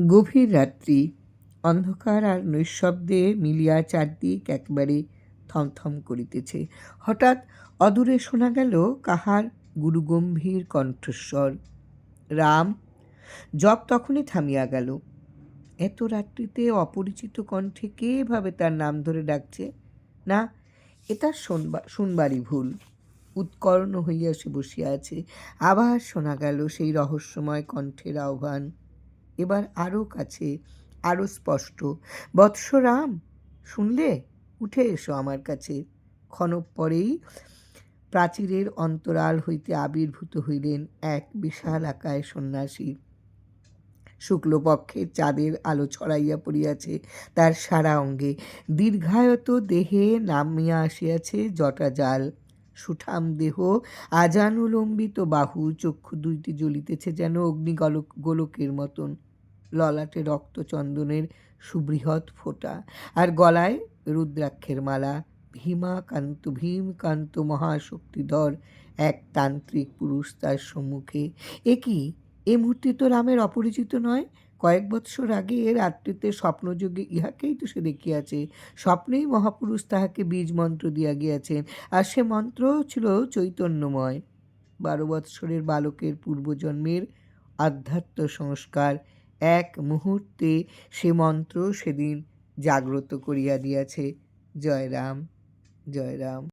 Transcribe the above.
গভীর রাত্রি, অন্ধকার আর নৈশব্দে মিলিয়া চারদিক একবারে থমথম করিতেছে। হঠাৎ অদূরে শোনা গেল কাহার গুরুগম্ভীর কণ্ঠস্বর, রাম! জপ তখনই থামিয়া গেল। এত রাত্রিতে অপরিচিত কণ্ঠে কে ভাবে তার নাম ধরে ডাকছে? না, এটা শোনবা, শুনবারই ভুল। উৎকর্ণ হইয়া সে বসিয়া আছে। আবার শোনা গেল সেই রহস্যময় কণ্ঠের আহ্বান এবার আরও কাছে আরও স্পষ্ট, বৎসরাম, শুনলে? উঠে এসো আমার কাছে। ক্ষণক পরেই প্রাচীরের অন্তরাল হইতে আবির্ভূত হইলেন এক বিশাল আকায় সন্ন্যাসী। শুক্লপক্ষের চাঁদের আলো ছড়াইয়া পড়িয়াছে তার সারা অঙ্গে। দীর্ঘায়ত দেহে নামিয়া আসিয়াছে জটাজাল। সুঠাম দেহ। আজানুলম্বিত বাহু, চক্ষু দুইটি জ্বলিতেছে যেন অগ্নিগলক গোলকের মতন। ললাটে রক্তচন্দনের সুবৃহৎ ফোঁটা। আর গলায় রুদ্রাক্ষের মালা। ভীমাকান্ত ভীমকান্ত মহাশক্তিধর এক তান্ত্রিক পুরুষ তার সম্মুখে। এ কি? এ মুহূর্তে তো রামের অপরিচিত নয়। কয়েক বৎসর আগে এর রাত্রিতে স্বপ্নযোগে ইহাকেই তো সে দেখিয়াছে। স্বপ্নেই মহাপুরুষ তাহাকে বীজ মন্ত্র দিয়া গিয়াছেন। আর সে মন্ত্র ছিল চৈতন্যময়। বারো বৎসরের বালকের পূর্বজন্মের আধ্যাত্ম সংস্কার। এক মুহূর্তে সে মন্ত্র সেদিন জাগ্রত করিয়া দিয়াছে। জয় রাম জয় রাম।